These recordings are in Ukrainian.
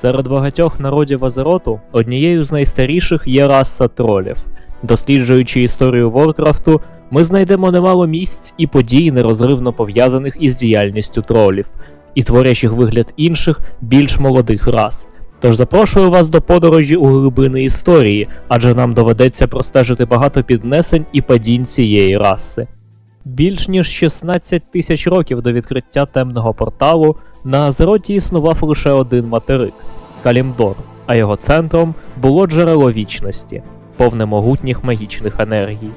Серед багатьох народів Азероту однією з найстаріших є раса тролів. Досліджуючи історію Воркрафту, ми знайдемо немало місць і подій, нерозривно пов'язаних із діяльністю тролів, і творячих вигляд інших, більш молодих рас. Тож запрошую вас до подорожі у глибини історії, адже нам доведеться простежити багато піднесень і падінь цієї раси. Більш ніж 16 тисяч років до відкриття темного порталу на Азероті існував лише один материк Калімдор, а його центром було джерело вічності, повне могутніх магічних енергій.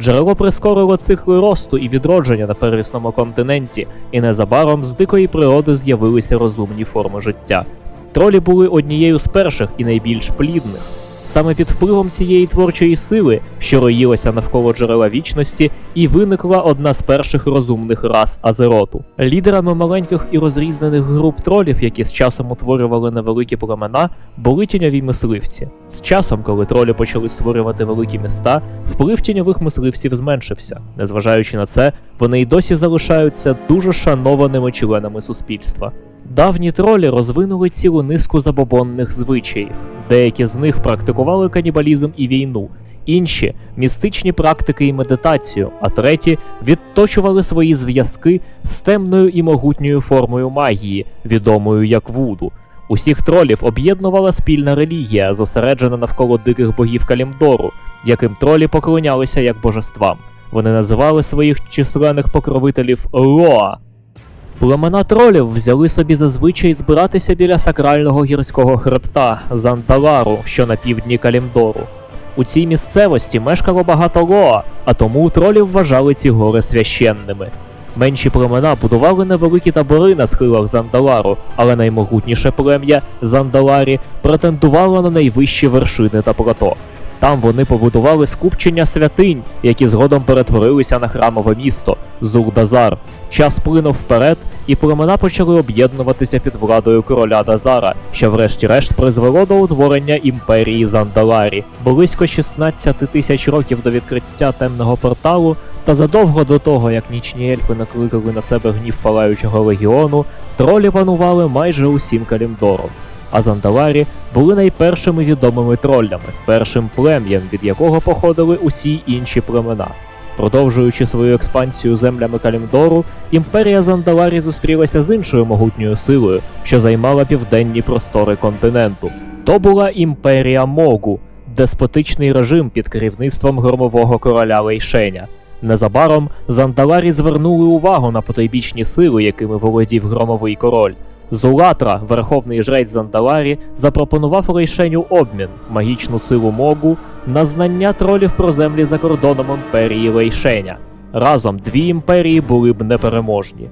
Джерело прискорило цикли росту і відродження на первісному континенті, і незабаром з дикої природи з'явилися розумні форми життя. Тролі були однією з перших і найбільш плідних. Саме під впливом цієї творчої сили, що роїлася навколо джерела вічності, і виникла одна з перших розумних рас Азероту. Лідерами маленьких і розрізнених груп тролів, які з часом утворювали невеликі племена, були тіньові мисливці. З часом, коли тролі почали створювати великі міста, вплив тіньових мисливців зменшився. Незважаючи на це, вони й досі залишаються дуже шанованими членами суспільства. Давні тролі розвинули цілу низку забобонних звичаїв. Деякі з них практикували канібалізм і війну, інші містичні практики і медитацію, а треті відточували свої зв'язки з темною і могутньою формою магії, відомою як вуду. Усіх тролів об'єднувала спільна релігія, зосереджена навколо диких богів Калімдору, яким тролі поклонялися як божествам. Вони називали своїх численних покровителів Роа. Племена тролів взяли собі зазвичай збиратися біля сакрального гірського хребта Зандалару, що на півдні Калімдору. У цій місцевості мешкало багато лоа, а тому тролів вважали ці гори священними. Менші племена будували невеликі табори на схилах Зандалару, але наймогутніше плем'я Зандаларі претендувало на найвищі вершини та плато. Там вони побудували скупчення святинь, які згодом перетворилися на храмове місто Зурдазар. Час плинув вперед, і племена почали об'єднуватися під владою короля Дазара, що врешті-решт призвело до утворення імперії Зандаларі. Близько 16 тисяч років до відкриття темного порталу, та задовго до того, як нічні ельфи накликали на себе гнів палаючого легіону, тролі панували майже усім Калімдором. А Зандаларі були найпершими відомими троллями, першим плем'ям, від якого походили усі інші племена. Продовжуючи свою експансію землями Калімдору, імперія Зандаларі зустрілася з іншою могутньою силою, що займала південні простори континенту. То була імперія Могу, деспотичний режим під керівництвом громового короля Лейшеня. Незабаром Зандаларі звернули увагу на потойбічні сили, якими володів громовий король. Зулатра, верховний жрець Зандаларі, запропонував Лейшеню обмін магічну силу Могу на знання тролів про землі за кордоном імперії Лейшеня. Разом дві імперії були б непереможні.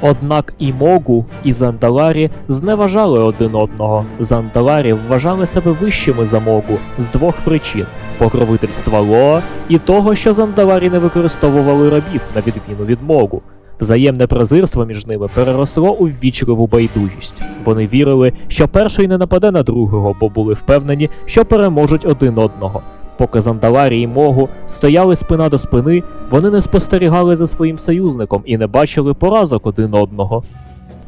Однак і Могу, і Зандаларі зневажали один одного. Зандаларі вважали себе вищими за Могу з двох причин: покровительства Лоа і того, що Зандаларі не використовували рабів на відміну від Могу. Взаємне презирство між ними переросло у ввічливу байдужість. Вони вірили, що перший не нападе на другого, бо були впевнені, що переможуть один одного. Поки Зандаларі і Могу стояли спина до спини, вони не спостерігали за своїм союзником і не бачили поразок один одного.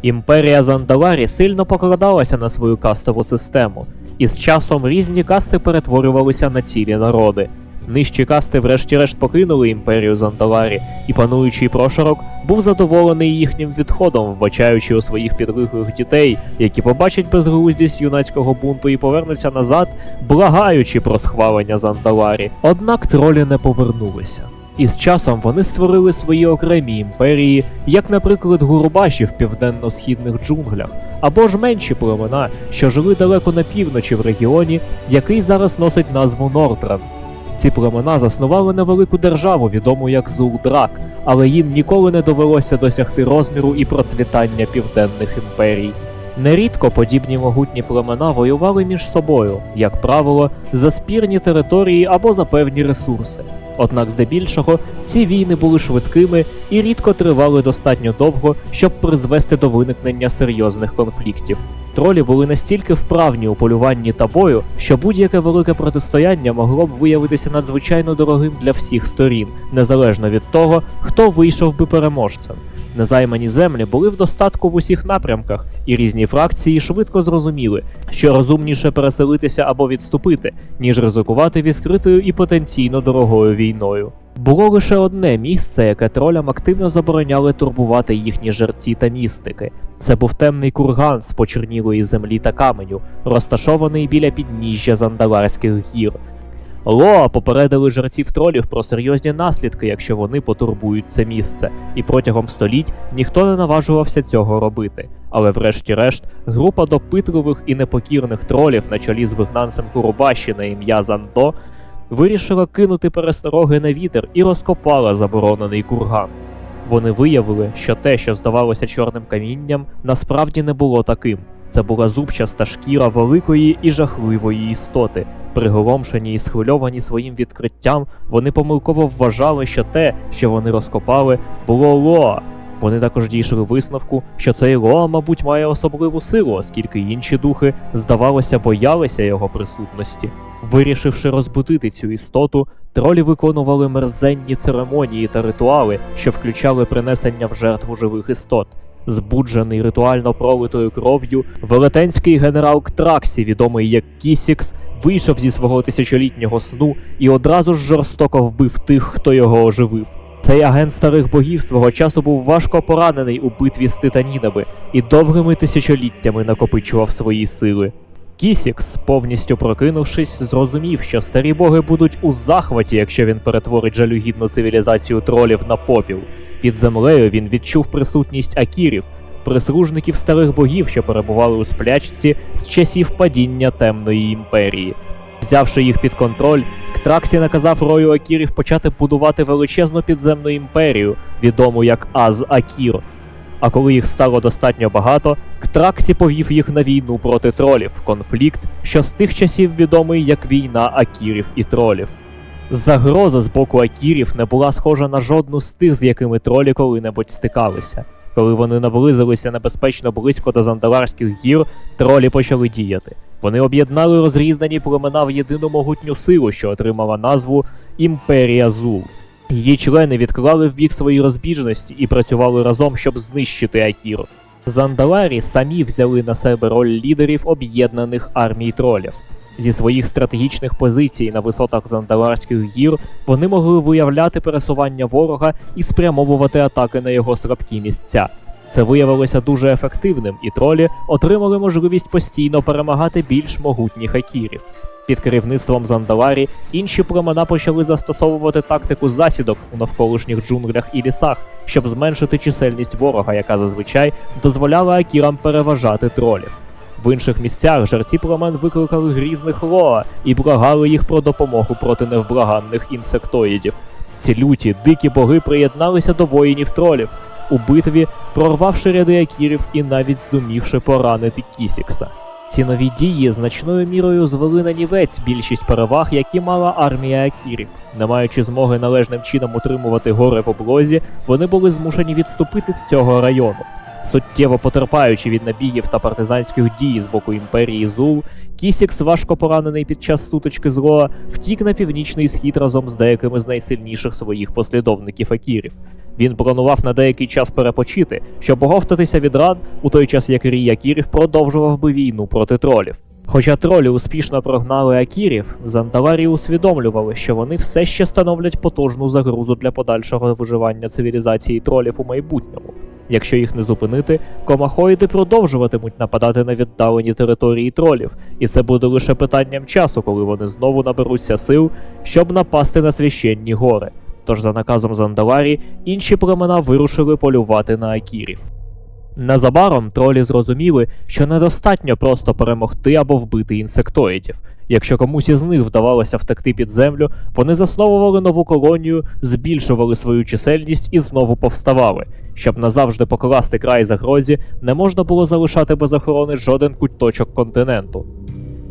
Імперія Зандаларі сильно покладалася на свою кастову систему, і з часом різні касти перетворювалися на цілі народи. Нижчі касти врешті-решт покинули імперію Зандаларі, і пануючий прошарок був задоволений їхнім відходом, вбачаючи у своїх підлиглих дітей, які побачать безглуздість юнацького бунту і повернуться назад, благаючи про схвалення Зандаларі. Однак тролі не повернулися. І з часом вони створили свої окремі імперії, як, наприклад, Гурбаші в південно-східних джунглях, або ж менші племена, що жили далеко на півночі в регіоні, який зараз носить назву Нордран. Ці племена заснували невелику державу, відому як Зулдрак, але їм ніколи не довелося досягти розміру і процвітання південних імперій. Нерідко подібні могутні племена воювали між собою, як правило, за спірні території або за певні ресурси. Однак, здебільшого, ці війни були швидкими і рідко тривали достатньо довго, щоб призвести до виникнення серйозних конфліктів. Тролі були настільки вправні у полюванні та бою, що будь-яке велике протистояння могло б виявитися надзвичайно дорогим для всіх сторін, незалежно від того, хто вийшов би переможцем. Незаймані землі були в достатку в усіх напрямках, і різні фракції швидко зрозуміли, що розумніше переселитися або відступити, ніж ризикувати відкритою і потенційно дорогою війною. Було лише одне місце, яке тролям активно забороняли турбувати їхні жерці та містики. Це був темний курган з почернілої землі та каменю, розташований біля підніжжя Зандаларських гір. Лоа попередили жерців тролів про серйозні наслідки, якщо вони потурбують це місце, і протягом століть ніхто не наважувався цього робити. Але врешті-решт, група допитливих і непокірних тролів на чолі з вигнанцем Курубаші на ім'я Зандо вирішила кинути перестороги на вітер і розкопала заборонений курган. Вони виявили, що те, що здавалося чорним камінням, насправді не було таким. Це була зубчаста шкіра великої і жахливої істоти. Приголомшені і схвильовані своїм відкриттям, вони помилково вважали, що те, що вони розкопали, було Лоа. Вони також дійшли висновку, що цей Лоа, мабуть, має особливу силу, оскільки інші духи, здавалося, боялися його присутності. Вирішивши розбудити цю істоту, тролі виконували мерзенні церемонії та ритуали, що включали принесення в жертву живих істот. Збуджений ритуально пролитою кров'ю, велетенський генерал Ктраксі, відомий як Кісікс, вийшов зі свого тисячолітнього сну і одразу ж жорстоко вбив тих, хто його оживив. Цей агент старих богів свого часу був важко поранений у битві з титанінами і довгими тисячоліттями накопичував свої сили. Кісікс, повністю прокинувшись, зрозумів, що старі боги будуть у захваті, якщо він перетворить жалюгідну цивілізацію тролів на попіл. Під землею він відчув присутність акірів, прислужників старих богів, що перебували у сплячці з часів падіння темної імперії. Взявши їх під контроль, Ктраксі наказав рою Акірів почати будувати величезну підземну імперію, відому як Аз Акір. А коли їх стало достатньо багато, Ктраксі повів їх на війну проти тролів, конфлікт, що з тих часів відомий як війна Акірів і тролів. Загроза з боку Акірів не була схожа на жодну з тих, з якими тролі коли-небудь стикалися. Коли вони наблизилися небезпечно близько до Зандаларських гір, тролі почали діяти. Вони об'єднали розрізнані племена в єдину могутню силу, що отримала назву Імперія Зул. Її члени відклали в бік свої розбіжності і працювали разом, щоб знищити Акіру. Зандаларі самі взяли на себе роль лідерів об'єднаних армій тролів. Зі своїх стратегічних позицій на висотах Зандаларських гір вони могли виявляти пересування ворога і спрямовувати атаки на його слабкі місця. Це виявилося дуже ефективним, і тролі отримали можливість постійно перемагати більш могутніх акірів. Під керівництвом Зандаларі інші племена почали застосовувати тактику засідок у навколишніх джунглях і лісах, щоб зменшити чисельність ворога, яка зазвичай дозволяла акірам переважати тролів. В інших місцях жерці племен викликали грізних лоа і благали їх про допомогу проти невблаганних інсектоїдів. Ці люті, дикі боги приєдналися до воїнів тролів у битві, прорвавши ряди акірів і навіть зумівши поранити Кісікса. Ці нові дії значною мірою звели на нівець більшість переваг, які мала армія акірів. Не маючи змоги належним чином утримувати гори в облозі, вони були змушені відступити з цього району. Суттєво потерпаючи від набігів та партизанських дій з боку імперії Зул, Кісікс, важко поранений під час сутички з втік на північний схід разом з деякими з найсильніших своїх послідовників акірів. Він планував на деякий час перепочити, щоб оговтатися від ран, у той час як Рій Акірів продовжував би війну проти тролів. Хоча тролі успішно прогнали Акірів, Зантаварі усвідомлювали, що вони все ще становлять потужну загрозу для подальшого виживання цивілізації тролів у майбутньому. Якщо їх не зупинити, комахоїди продовжуватимуть нападати на віддалені території тролів, і це буде лише питанням часу, коли вони знову наберуться сил, щоб напасти на священні гори. Тож за наказом Зандаларі інші племена вирушили полювати на акірів. Незабаром тролі зрозуміли, що недостатньо просто перемогти або вбити інсектоїдів. Якщо комусь із них вдавалося втекти під землю, вони засновували нову колонію, збільшували свою чисельність і знову повставали. Щоб назавжди покласти край загрозі, не можна було залишати без охорони жоден куточок континенту.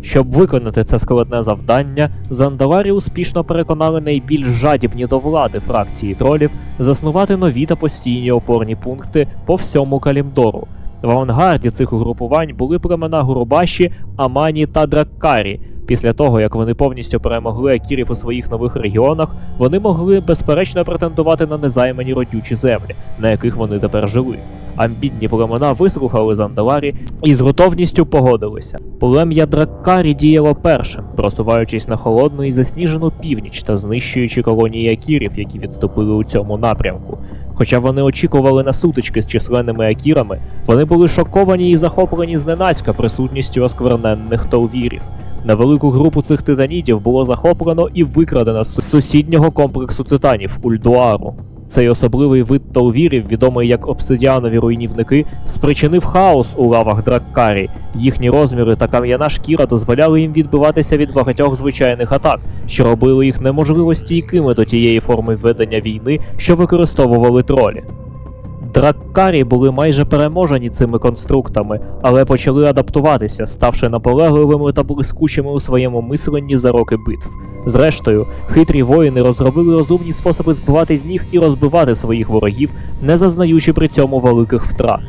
Щоб виконати це складне завдання, Зандаларі успішно переконали найбільш жадібні до влади фракції тролів заснувати нові та постійні опорні пункти по всьому Калімдору. В авангарді цих угрупувань були племена Гурубаші, Амані та Драккарі. Після того, як вони повністю перемогли Акірів у своїх нових регіонах, вони могли безперечно претендувати на незаймані родючі землі, на яких вони тепер жили. Амбітні племена вислухали Зандаларі і з готовністю погодилися. Плем'я Драккарі діяло першим, просуваючись на холодну і засніжену північ та знищуючи колонії акірів, які відступили у цьому напрямку. Хоча вони очікували на сутички з численними акірами, вони були шоковані і захоплені зненацька присутністю оскверненних толвірів. Невелику групу цих титанітів було захоплено і викрадено з сусіднього комплексу титанів Ульдуару. Цей особливий вид толвірів, відомий як обсидіанові руйнівники, спричинив хаос у лавах Драккарі. Їхні розміри та кам'яна шкіра дозволяли їм відбиватися від багатьох звичайних атак, що робили їх неможливо стійкими до тієї форми ведення війни, що використовували тролі. Драккарі були майже переможені цими конструктами, але почали адаптуватися, ставши наполегливими та блискучими у своєму мисленні за роки битв. Зрештою, хитрі воїни розробили розумні способи збивати з ніг і розбивати своїх ворогів, не зазнаючи при цьому великих втрат.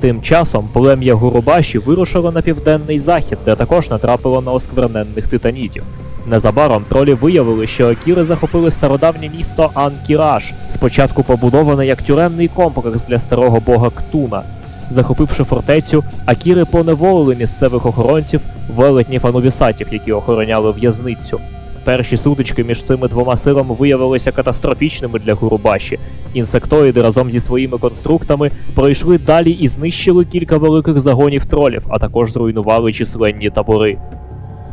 Тим часом плем'я Гурубаші вирушило на південний захід, де також натрапило на оскверненних титанітів. Незабаром тролі виявили, що Акіри захопили стародавнє місто Анкіраж, спочатку побудоване як тюремний комплекс для старого бога Ктуна. Захопивши фортецю, Акіри поневолили місцевих охоронців, велетнів анубісатів, які охороняли в'язницю. Перші сутички між цими двома силами виявилися катастрофічними для Гурубаші. Інсектоїди разом зі своїми конструктами пройшли далі і знищили кілька великих загонів тролів, а також зруйнували численні табори.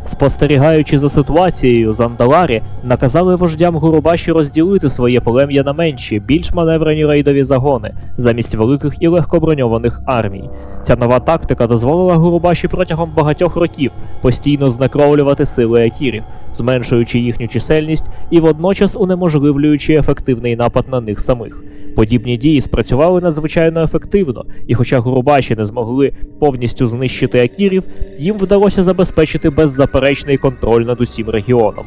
Спостерігаючи за ситуацією, Зандаларі наказали вождям Гурубаші розділити своє плем'я на менші, більш маневрені рейдові загони, замість великих і легкоброньованих армій. Ця нова тактика дозволила Гурубаші протягом багатьох років постійно знекровлювати сили акірів, зменшуючи їхню чисельність і водночас унеможливлюючи ефективний напад на них самих. Подібні дії спрацювали надзвичайно ефективно, і хоча Гурубаші не змогли повністю знищити акірів, їм вдалося забезпечити беззаперечний контроль над усім регіоном.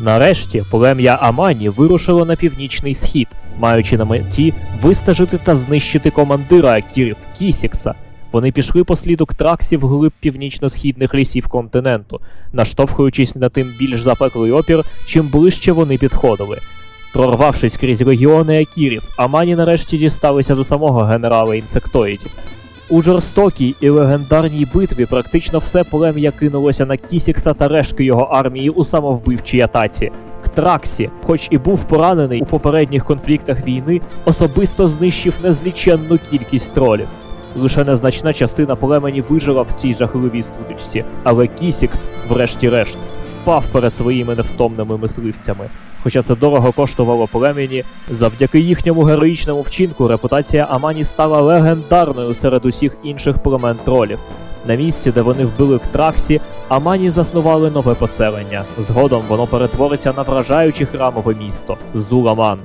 Нарешті плем'я Амані вирушило на північний схід, маючи на меті вистежити та знищити командира Акірів Кісікса. Вони пішли по сліду Ктраксів вглиб північно-східних лісів континенту, наштовхуючись на тим більш запеклий опір, чим ближче вони підходили. Прорвавшись крізь легіони Акірів, Амані нарешті дісталися до самого генерала інсектоїдів. У жорстокій і легендарній битві практично все плем'я кинулося на Кісікса та рештки його армії у самовбивчій атаці. Ктраксі, хоч і був поранений у попередніх конфліктах війни, особисто знищив незліченну кількість тролів. Лише незначна частина племені вижила в цій жахливій стутичці, але Кісікс, врешті-решт, впав перед своїми невтомними мисливцями. Хоча це дорого коштувало племені, завдяки їхньому героїчному вчинку репутація Амані стала легендарною серед усіх інших племен тролів. На місці, де вони вбили Ктраксі, Амані заснували нове поселення. Згодом воно перетвориться на вражаюче храмове місто Зуламан.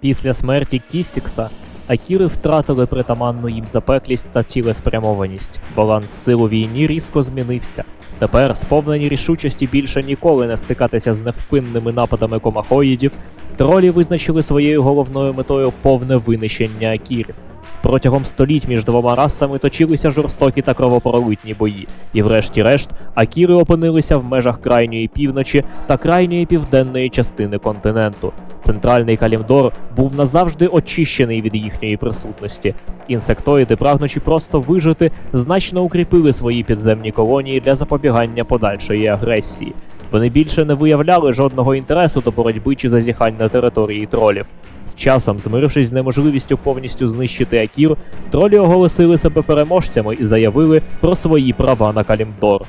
Після смерті Кісікса Акіри втратили притаманну їм запеклість та цілеспрямованість. Баланс сил у війні різко змінився. Тепер, сповнені рішучості більше ніколи не стикатися з невпинними нападами комахоїдів, тролі визначили своєю головною метою повне винищення акірів. Протягом століть між двома расами точилися жорстокі та кровопролитні бої, і врешті-решт акіри опинилися в межах крайньої півночі та крайньої південної частини континенту. Центральний Калімдор був назавжди очищений від їхньої присутності. Інсектоїди, прагнучи просто вижити, значно укріпили свої підземні колонії для запобігання подальшої агресії. Вони більше не виявляли жодного інтересу до боротьби чи зазіхань на території тролів. З часом, змирившись з неможливістю повністю знищити Акір, тролі оголосили себе переможцями і заявили про свої права на Калімдор.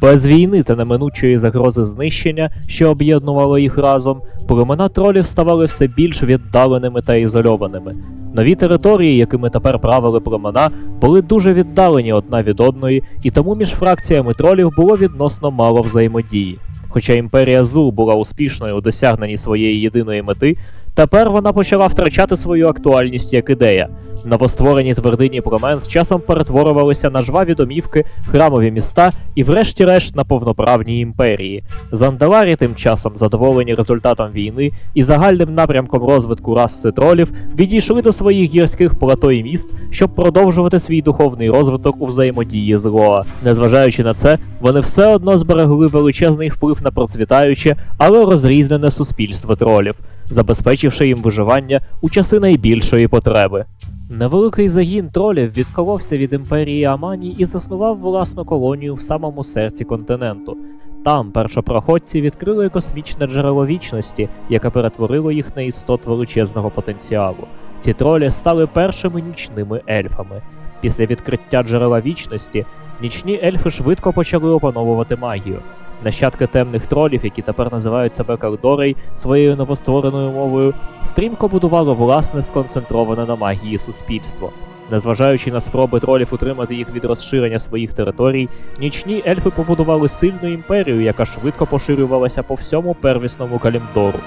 Без війни та неминучої загрози знищення, що об'єднувало їх разом, племена тролів ставали все більш віддаленими та ізольованими. Нові території, якими тепер правили племена, були дуже віддалені одна від одної, і тому між фракціями тролів було відносно мало взаємодії. Хоча імперія Зул була успішною у досягненні своєї єдиної мети, Тепер вона почала втрачати свою актуальність як ідея. Новостворені твердині промен з часом перетворювалися на жваві домівки, храмові міста і, врешті-решт, на повноправні імперії. Зандаларі тим часом, задоволені результатом війни і загальним напрямком розвитку раси тролів, відійшли до своїх гірських плато і міст, щоб продовжувати свій духовний розвиток у взаємодії з Роа. Незважаючи на це, вони все одно зберегли величезний вплив на процвітаюче, але розрізнене суспільство тролів, забезпечивши їм виживання у часи найбільшої потреби. Невеликий загін тролів відколовся від імперії Амані і заснував власну колонію в самому серці континенту. Там першопроходці відкрили космічне джерело вічності, яке перетворило їх на істот величезного потенціалу. Ці тролі стали першими нічними ельфами. Після відкриття джерела вічності нічні ельфи швидко почали опановувати магію. Нащадки темних тролів, які тепер називають себе Калдорей своєю новоствореною мовою, стрімко будували власне сконцентроване на магії суспільство. Незважаючи на спроби тролів утримати їх від розширення своїх територій, нічні ельфи побудували сильну імперію, яка швидко поширювалася по всьому первісному калімдору.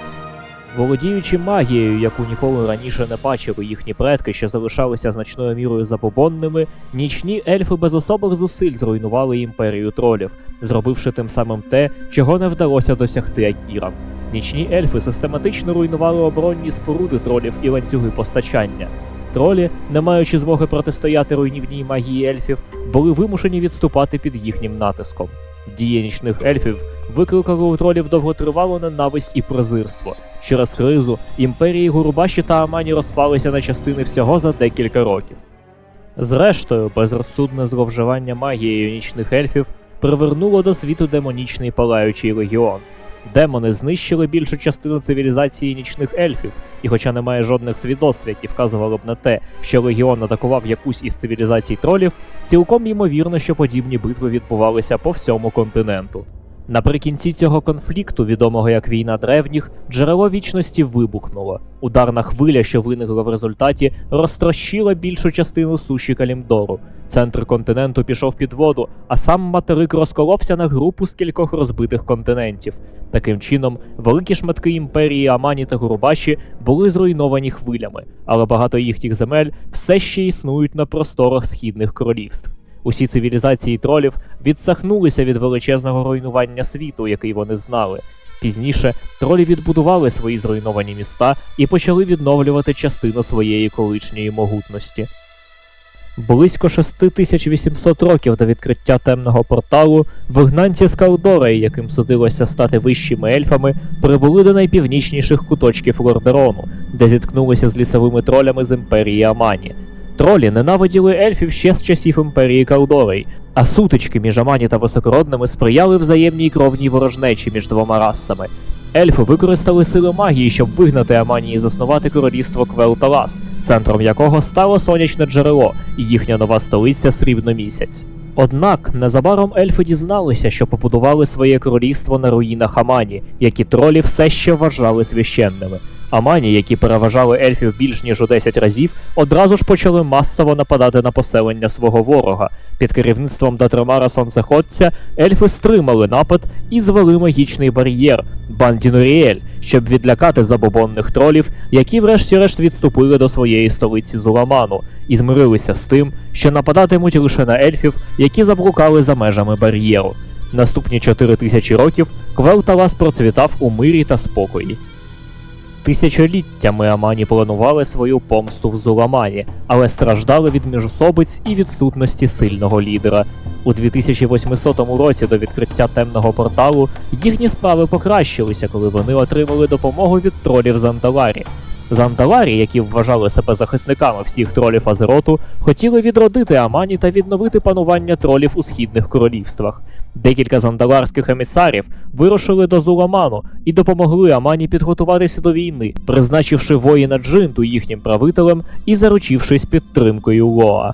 Володіючи магією, яку ніколи раніше не бачили їхні предки, що залишалися значною мірою забобонними, нічні ельфи без особих зусиль зруйнували імперію тролів, зробивши тим самим те, чого не вдалося досягти Акірам. Нічні ельфи систематично руйнували оборонні споруди тролів і ланцюги постачання. Тролі, не маючи змоги протистояти руйнівній магії ельфів, були вимушені відступати під їхнім натиском. Дії нічних ельфів викликали у тролів довготривалу ненависть і презирство. Через кризу імперії Гурубаші та Амані розпалися на частини всього за декілька років. Зрештою, безрозсудне зловживання магією нічних ельфів привернуло до світу демонічний палаючий легіон. Демони знищили більшу частину цивілізації нічних ельфів, і хоча немає жодних свідоцтв, які вказували б на те, що легіон атакував якусь із цивілізацій тролів, цілком ймовірно, що подібні битви відбувалися по всьому континенту. Наприкінці цього конфлікту, відомого як війна древніх, джерело вічності вибухнуло. Ударна хвиля, що виникла в результаті, розтрощила більшу частину суші Калімдору. Центр континенту пішов під воду, а сам материк розколовся на групу з кількох розбитих континентів. Таким чином, великі шматки імперії Амані та Гурубаші були зруйновані хвилями, але багато їхніх земель все ще існують на просторах східних королівств. Усі цивілізації тролів відсахнулися від величезного руйнування світу, який вони знали. Пізніше тролі відбудували свої зруйновані міста і почали відновлювати частину своєї колишньої могутності. Близько 6800 років до відкриття темного порталу вигнанці з Калдори, яким судилося стати вищими ельфами, прибули до найпівнічніших куточків Лордерону, де зіткнулися з лісовими тролями з імперії Амані. Тролі ненавиділи ельфів ще з часів імперії Калдорей, а сутички між Амані та високородними сприяли взаємній кровній ворожнечі між двома расами. Ельфи використали сили магії, щоб вигнати Амані і заснувати королівство Квелталас, центром якого стало сонячне джерело і їхня нова столиця Срібномісяць. Однак незабаром ельфи дізналися, що побудували своє королівство на руїнах Амані, які тролі все ще вважали священними. Амані, які переважали ельфів більш ніж у 10 разів, одразу ж почали масово нападати на поселення свого ворога. Під керівництвом Датремара Сонцеходця ельфи стримали напад і звели магічний бар'єр Бандінуріель, щоб відлякати забобонних тролів, які врешті-решт відступили до своєї столиці Зуламану і змирилися з тим, що нападатимуть лише на ельфів, які заблукали за межами бар'єру. Наступні 4 тисячі років Квелталас процвітав у мирі та спокої. Тисячоліттями Амані планували свою помсту в Зуламані, але страждали від міжособиць і відсутності сильного лідера. У 2800 році до відкриття темного порталу їхні справи покращилися, коли вони отримали допомогу від тролів Занталарі. Занталарі, які вважали себе захисниками всіх тролів Азероту, хотіли відродити Амані та відновити панування тролів у східних королівствах. Декілька зандаларських емісарів вирушили до Зуламану і допомогли Амані підготуватися до війни, призначивши воїна Джинту їхнім правителем і заручившись підтримкою Лоа.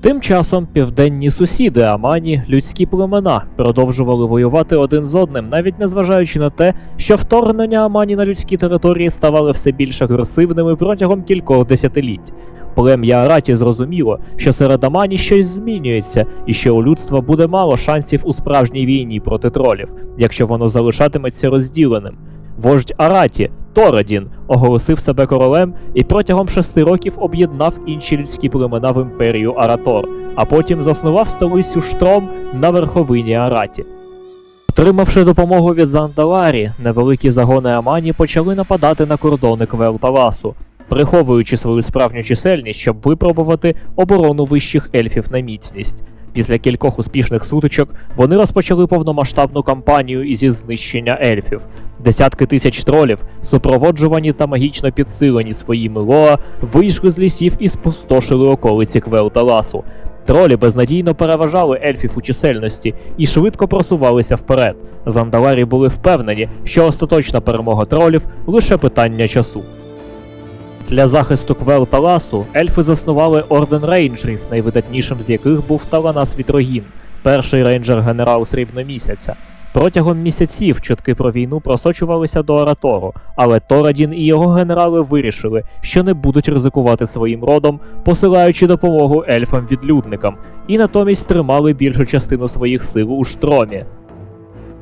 Тим часом південні сусіди Амані, людські племена, продовжували воювати один з одним, навіть незважаючи на те, що вторгнення Амані на людські території ставали все більш агресивними протягом кількох десятиліть. Плем'я Араті зрозуміло, що серед Амані щось змінюється, і що у людства буде мало шансів у справжній війні проти тролів, якщо воно залишатиметься розділеним. вождь Араті, Торадін, оголосив себе королем і протягом шести років об'єднав інші людські племена в імперію Аратор, а потім заснував столицю Штром на верховині Араті. Отримавши допомогу від Зандаларі, невеликі загони Амані почали нападати на кордони Квелталасу, приховуючи свою справжню чисельність, щоб випробувати оборону вищих ельфів на міцність. Після кількох успішних сутичок вони розпочали повномасштабну кампанію ізі знищення ельфів. Десятки тисяч тролів, супроводжувані та магічно підсилені своїми лоа, вийшли з лісів і спустошили околиці Квелталасу. Тролі безнадійно переважали ельфів у чисельності і швидко просувалися вперед. Зандаларі були впевнені, що остаточна перемога тролів лише питання часу. Для захисту Квел-Таласу ельфи заснували орден рейнджерів, найвидатнішим з яких був Таланас Вітрогін, перший рейнджер-генерал Срібномісяця. Протягом місяців чутки про війну просочувалися до Аратору, але Торадін і його генерали вирішили, що не будуть ризикувати своїм родом, посилаючи допомогу ельфам-відлюдникам, і натомість тримали більшу частину своїх сил у штромі.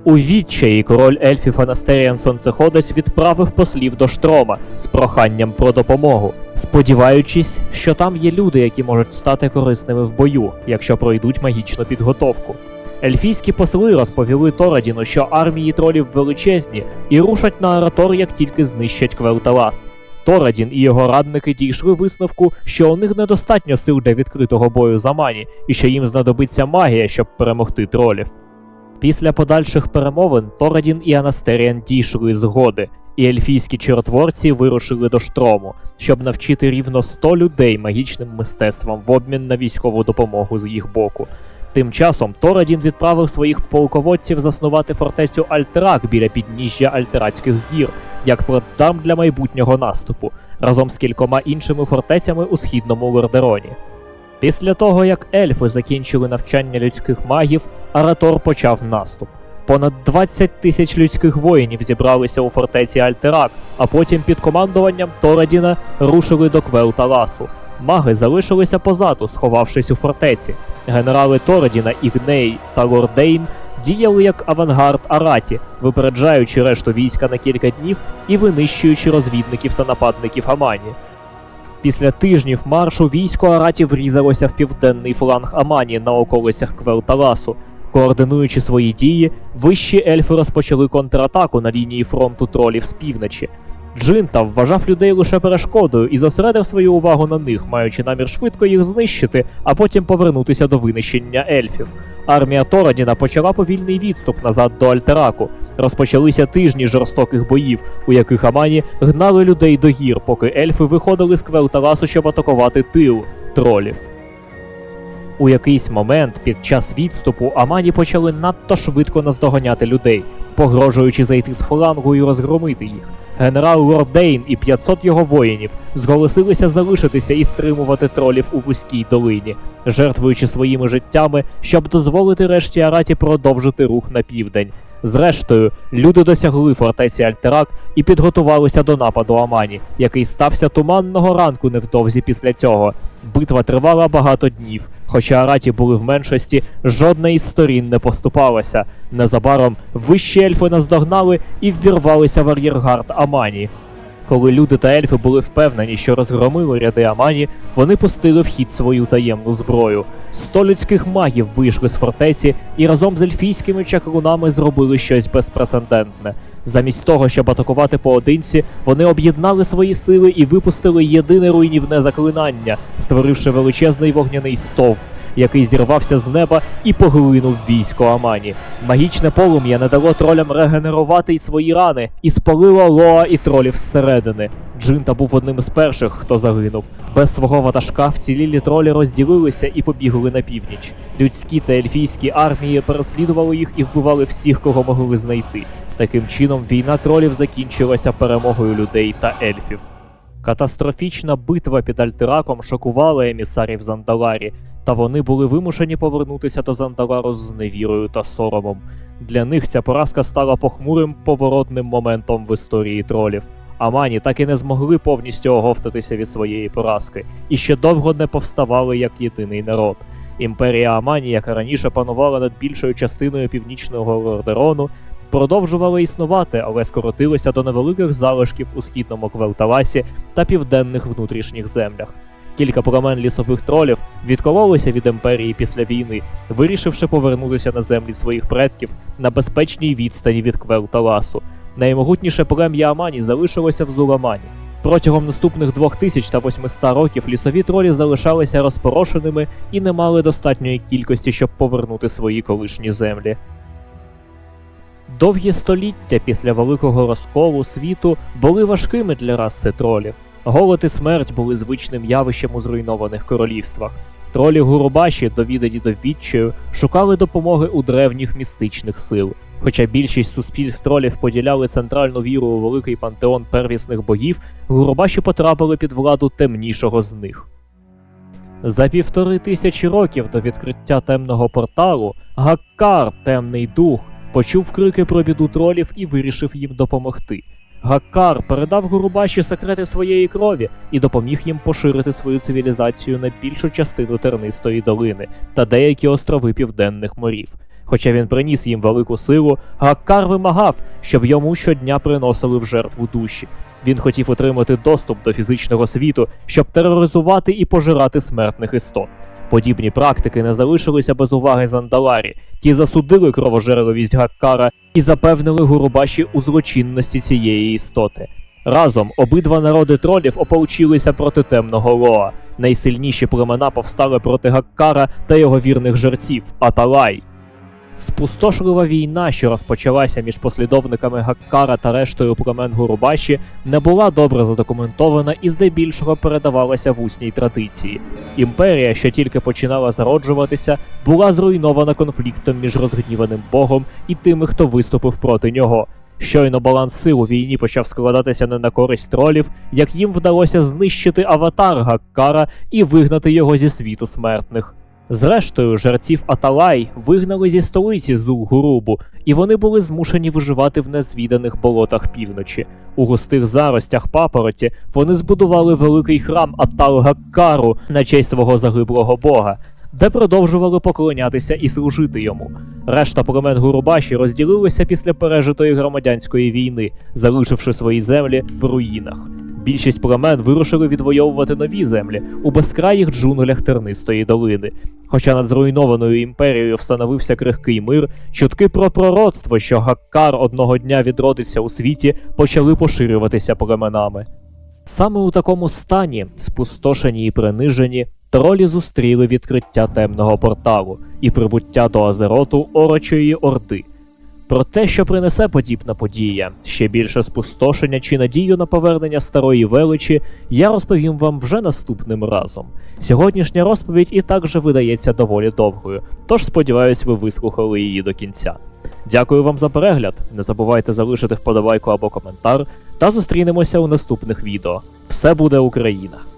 У відчаї король ельфів Анастеріан Сонцеходець відправив послів до Штрома з проханням про допомогу, сподіваючись, що там є люди, які можуть стати корисними в бою, якщо пройдуть магічну підготовку. Ельфійські посли розповіли Торадіну, що армії тролів величезні і рушать на Аратор, як тільки знищать Квелталас. Торадін і його радники дійшли висновку, що у них недостатньо сил для відкритого бою за мані, і що їм знадобиться магія, щоб перемогти тролів. Після подальших перемовин Торадін і Анастеріан дійшли згоди, і ельфійські чаротворці вирушили до штрому, щоб навчити рівно 100 людей магічним мистецтвам в обмін на військову допомогу з їх боку. Тим часом Торадін відправив своїх полководців заснувати фортецю Альтерак біля підніжжя Альтерацьких гір, як плацдарм для майбутнього наступу, разом з кількома іншими фортецями у східному Лордероні. Після того, як ельфи закінчили навчання людських магів, Аратор почав наступ. Понад 20 тисяч людських воїнів зібралися у фортеці Альтерак, а потім під командуванням Торадіна рушили до Квелталасу. Маги залишилися позаду, сховавшись у фортеці. Генерали Торадіна, Ігней та Лордейн діяли як авангард Араті, випереджаючи решту війська на кілька днів і винищуючи розвідників та нападників Амані. Після тижнів маршу військо Араті врізалося в південний фланг Амані на околицях Квелталасу. Координуючи свої дії, вищі ельфи розпочали контратаку на лінії фронту тролів з півночі. Джинта вважав людей лише перешкодою і зосередив свою увагу на них, маючи намір швидко їх знищити, а потім повернутися до винищення ельфів. Армія Торадіна почала повільний відступ назад до Альтераку. Розпочалися тижні жорстоких боїв, у яких Амані гнали людей до гір, поки ельфи виходили з Квелталасу, щоб атакувати тил тролів. У якийсь момент під час відступу Амані почали надто швидко наздоганяти людей, погрожуючи зайти з флангу і розгромити їх. Генерал Лордейн і 500 його воїнів зголосилися залишитися і стримувати тролів у вузькій долині, жертвуючи своїми життями, щоб дозволити решті Араті продовжити рух на південь. Зрештою, люди досягли фортеці Альтерак і підготувалися до нападу Амані, який стався туманного ранку невдовзі після цього. Битва тривала багато днів. Хоча Араті були в меншості, жодна із сторін не поступалася. Незабаром вищі ельфи наздогнали і ввірвалися в ар'єргард Амані. Коли люди та ельфи були впевнені, що розгромили ряди Амані, вони пустили в хід свою таємну зброю. Сто людських магів вийшли з фортеці і разом з ельфійськими чаклунами зробили щось безпрецедентне. Замість того, щоб атакувати поодинці, вони об'єднали свої сили і випустили єдине руйнівне заклинання, створивши величезний вогняний стовп, який зірвався з неба і поглинув військо Амані. Магічне полум'я не дало тролям регенерувати й свої рани і спалило Лоа і тролів зсередини. Джинта був одним з перших, хто загинув. Без свого ватажка вцілілі тролі розділилися і побігли на північ. Людські та ельфійські армії переслідували їх і вбивали всіх, кого могли знайти. Таким чином, війна тролів закінчилася перемогою людей та ельфів. Катастрофічна битва під Альтераком шокувала емісарів Зандаларі, та вони були вимушені повернутися до Зандалару з невірою та соромом. Для них ця поразка стала похмурим поворотним моментом в історії тролів. Амані так і не змогли повністю оговтатися від своєї поразки, і ще довго не повставали як єдиний народ. Імперія Амані, яка раніше панувала над більшою частиною північного Лордерону, продовжували існувати, але скоротилися до невеликих залишків у східному Квелталасі та південних внутрішніх землях. Кілька племен лісових тролів відкололися від імперії після війни, вирішивши повернутися на землі своїх предків на безпечній відстані від Квелталасу. Наймогутніше плем'я Амані залишилося в Зуламані. Протягом наступних 2800 років лісові тролі залишалися розпорошеними і не мали достатньої кількості, щоб повернути свої колишні землі. Довгі століття після великого розколу світу були важкими для раси тролів. Голод і смерть були звичним явищем у зруйнованих королівствах. Тролі Гурубаші, довідані до відчаю, шукали допомоги у древніх містичних сил. Хоча більшість суспільств тролів поділяли центральну віру у великий пантеон первісних богів, Гурубаші потрапили під владу темнішого з них. За півтори тисячі років до відкриття темного порталу Гаккар, темний дух, почув крики про біду тролів і вирішив їм допомогти. Гаккар передав Гурубаші секрети своєї крові і допоміг їм поширити свою цивілізацію на більшу частину тернистої долини та деякі острови південних морів. Хоча він приніс їм велику силу, Гаккар вимагав, щоб йому щодня приносили в жертву душі. Він хотів отримати доступ до фізичного світу, щоб тероризувати і пожирати смертних істот. Подібні практики не залишилися без уваги Зандаларі. Ті засудили кровожерливість Гаккара і запевнили Гурубаші у злочинності цієї істоти. Разом обидва народи тролів ополчилися проти темного Лоа. Найсильніші племена повстали проти Гаккара та його вірних жерців Аталай. Спустошлива війна, що розпочалася між послідовниками Гаккара та рештою племен Гурубаші, не була добре задокументована і здебільшого передавалася в усній традиції. Імперія, що тільки починала зароджуватися, була зруйнована конфліктом між розгніваним богом і тими, хто виступив проти нього. Щойно баланс сил у війні почав складатися не на користь тролів, як їм вдалося знищити аватар Гаккара і вигнати його зі світу смертних. Зрештою, жерців Аталай вигнали зі столиці Зулгурубу, і вони були змушені виживати в незвіданих болотах півночі. У густих заростях папороті вони збудували великий храм Атал-Гаккару на честь свого загиблого бога, де продовжували поклонятися і служити йому. Решта племен Гурубаші розділилися після пережитої громадянської війни, залишивши свої землі в руїнах. Більшість племен вирушили відвоювати нові землі у безкраїх джунглях тернистої долини. Хоча над зруйнованою імперією встановився крихкий мир, чутки про пророцтво, що Гаккар одного дня відродиться у світі, почали поширюватися племенами. Саме у такому стані, спустошені і принижені, тролі зустріли відкриття темного порталу і прибуття до Азероту Орочої Орди. Про те, що принесе подібна подія, ще більше спустошення чи надію на повернення старої величі, я розповім вам вже наступним разом. Сьогоднішня розповідь і так же видається доволі довгою, тож сподіваюсь, ви вислухали її до кінця. Дякую вам за перегляд. Не забувайте залишити вподобайку або коментар, та зустрінемося у наступних відео. Все буде Україна!